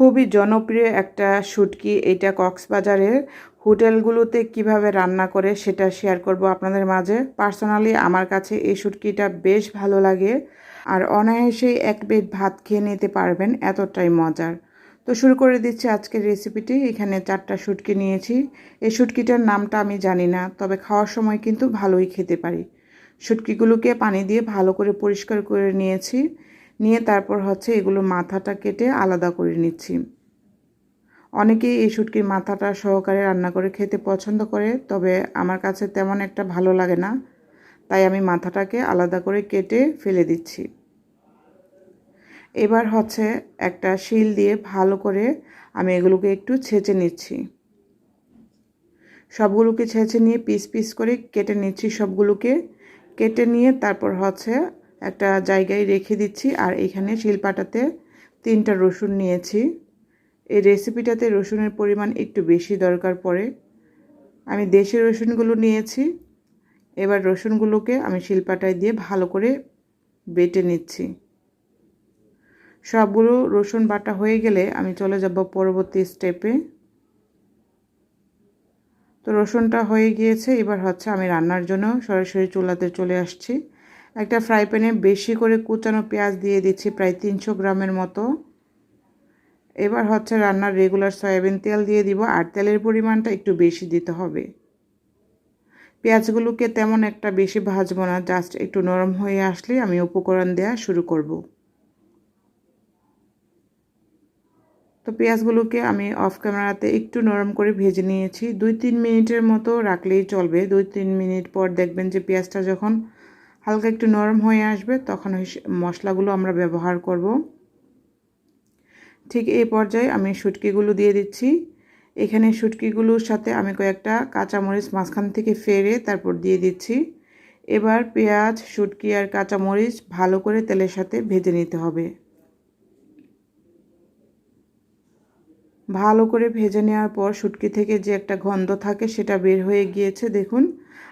খুবই জনপ্রিয় একটা শুটকি। এটা কক্সবাজারের হোটেলগুলোতে কীভাবে রান্না করে সেটা শেয়ার করব আপনাদের মাঝে। পার্সোনালি আমার কাছে এই শুটকিটা বেশ ভালো লাগে আর অনায়াসেই এক প্লেট ভাত খেয়ে নিতে পারবেন, এতটাই মজার। তো শুরু করে দিচ্ছি আজকের রেসিপিটি এখানে চারটা শুটকি নিয়েছি। এই শুটকিটার নামটা আমি জানি না, তবে খাওয়ার সময় কিন্তু ভালোই খেতে পারি। শুটকিগুলোকে পানি দিয়ে ভালো করে পরিষ্কার করে নিয়েছি। নিয়ে তারপর হচ্ছে এগুলো মাথাটা কেটে আলাদা করে নিচ্ছি। অনেকেই এই শুটকির মাথাটা সহকারে রান্না করে খেতে পছন্দ করে, তবে আমার কাছে তেমন একটা ভালো লাগে না। তাই আমি মাথাটাকে আলাদা করে কেটে ফেলে দিচ্ছি। এবার হচ্ছে একটা শিল দিয়ে ভালো করে আমি এগুলোকে একটু ছেঁচে নিচ্ছি। সবগুলোকে ছেঁচে নিয়ে পিস পিস করে কেটে নিচ্ছি সবগুলোকে। কেটে নিয়ে তারপর হচ্ছে একটা জায়গায় রেখে দিচ্ছি। আর এখানে শিলপাটাতে তিনটা রসুন নিয়েছি। এই রেসিপিটাতে রসুনের পরিমাণ একটু বেশি দরকার পড়ে। আমি দেশি রসুনগুলো নিয়েছি। এবার রসুনগুলোকে আমি শিলপাটায় দিয়ে ভালো করে বেটে নিচ্ছি। সবগুলো রসুন বাটা হয়ে গেলে আমি চলে যাব পরবর্তী স্টেপে তো রসুনটা হয়ে গিয়েছে। এবার হচ্ছে আমি রান্নার জন্য সরাসরি চুলাতে চলে আসছি। একটা ফ্রাই প্যানে বেশি করে কুচানো পেঁয়াজ দিয়ে দিচ্ছি, প্রায় তিনশো গ্রামের মতো। এবার হচ্ছে রান্নার রেগুলার সয়াবিন তেল দিয়ে দিব, আর তেলের পরিমাণটা একটু বেশি দিতে হবে। পেঁয়াজগুলোকে তেমন একটা বেশি ভাজবো না জাস্ট একটু নরম হয়ে আসলে আমি উপকরণ দেওয়া শুরু করব। তো পেঁয়াজগুলোকে আমি অফ ক্যামেরাতে একটু নরম করে ভেজে নিয়েছি। দুই তিন মিনিটের মতো রাখলেই চলবে দুই তিন মিনিট পর দেখবেন যে পেঁয়াজটা যখন হালকা একটু নরম হয়ে আসবে, তখন ওই মশলাগুলো আমরা ব্যবহার করব। ঠিক এই পর্যায়ে আমি শুটকিগুলো দিয়ে দিচ্ছি। এখানে শুটকিগুলোর সাথে আমি কয়েকটা কাঁচামরিচ মাঝখান থেকে ফেরে তারপর দিয়ে দিচ্ছি। এবার পেঁয়াজ, শুটকি আর কাঁচামরিচ ভালো করে তেলের সাথে ভেজে নিতে হবে। ভালো করে ভেজে নেওয়ার পর শুটকি থেকে যে একটা গন্ধ থাকে সেটা বের হয়ে গিয়েছে, দেখুন।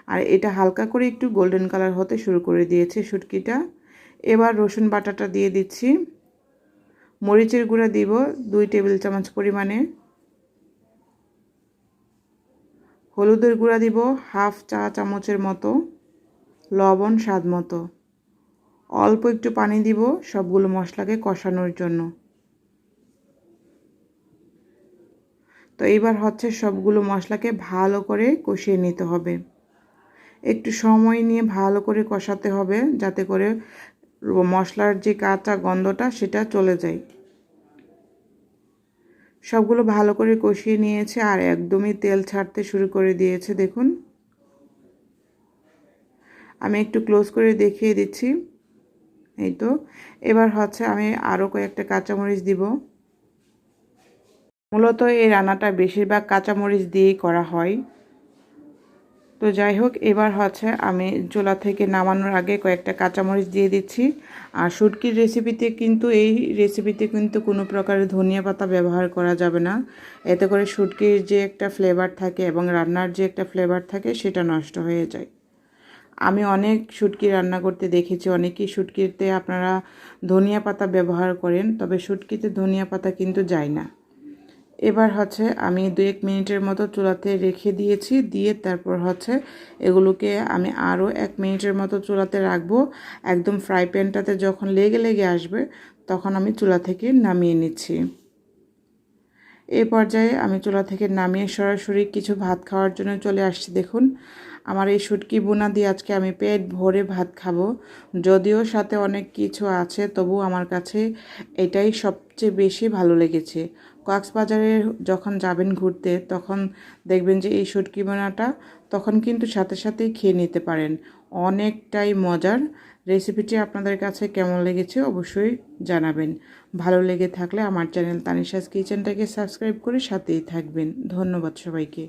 আর এটা হালকা করে একটু গোল্ডেন কালার হতে শুরু করে দিয়েছে শুটকিটা। এবার রসুন বাটাটা দিয়ে দিচ্ছি। মরিচের গুঁড়া দিব দুই টেবিল চামচ পরিমাণে। হলুদের গুঁড়া দিব হাফ চা চামচের মতো। লবণ স্বাদ মতো। অল্প একটু পানি দিব সবগুলো মশলাকে কষানোর জন্য। তো এইবার হচ্ছে সবগুলো মশলাকে ভালো করে কষিয়ে নিতে হবে। একটু সময় নিয়ে ভালো করে কষাতে হবে যাতে করে মশলার যে কাঁচা গন্ধটা সেটা চলে যায়। সবগুলো ভালো করে কষিয়ে নিয়েছে আর একদমই তেল ছাড়তে শুরু করে দিয়েছে, দেখুন। আমি একটু ক্লোজ করে দেখিয়ে দিচ্ছি। এই তো, এবার হচ্ছে আমি আরও কয়েকটা কাঁচামরিচ দিব। মূলত এই রান্নাটা বেশিরভাগ কাঁচামরিচ দিয়েই করা হয়। তো যাই হোক, এবার হচ্ছে আমি চোলা থেকে নামানোর আগে কয়েকটা কাঁচামরিচ দিয়ে দিচ্ছি। আর শুটকির রেসিপিতে কিন্তু এই রেসিপিতে কিন্তু কোনো প্রকারের ধনিয়া পাতা ব্যবহার করা যাবে না। এতে করে শুটকির যে একটা ফ্লেভার থাকে এবং রান্নার যে একটা ফ্লেভার থাকে, সেটা নষ্ট হয়ে যায়। আমি অনেক শুটকি রান্না করতে দেখেছি, অনেকেই শুটকিতে আপনারা ধনিয়া পাতা ব্যবহার করেন, তবে শুটকিতে ধনিয়া পাতা কিন্তু যায় না। এবার হচ্ছে আমি দু এক মিনিটের মতো চুলাতে রেখে দিয়েছি, দিয়ে তারপর হচ্ছে এগুলোকে আমি আরও এক মিনিটের মতো চুলাতে রাখব। একদম ফ্রাই প্যানটাতে যখন লেগে লেগে আসবে, তখন আমি চুলা থেকে নামিয়ে নিচ্ছি। এই পর্যায়ে আমি চুলা থেকে নামিয়ে সরাসরি কিছু ভাত খাওয়ার জন্য চলে আসছি। দেখুন, আমার এই শুটকি বোনা দিয়ে আজকে আমি পেট ভরে ভাত খাব। যদিও সাথে অনেক কিছু আছে তবু আমার কাছে এটাই সবচেয়ে বেশি ভালো লেগেছে। কক্সবাজারে যখন যাবেন ঘুরতে, তখন দেখবেন যে এই শুটকি বোনাটা তখন কিন্তু সাথে সাথেই খেয়ে নিতে পারেন। অনেকটাই মজার। রেসিপিটি আপনাদের কাছে কেমন লেগেছে অবশ্যই জানাবেন। ভালো লেগে থাকলে আমার চ্যানেল তানিশাস কিচেনটাকে সাবস্ক্রাইব করে সাথেই থাকবেন। ধন্যবাদ সবাইকে।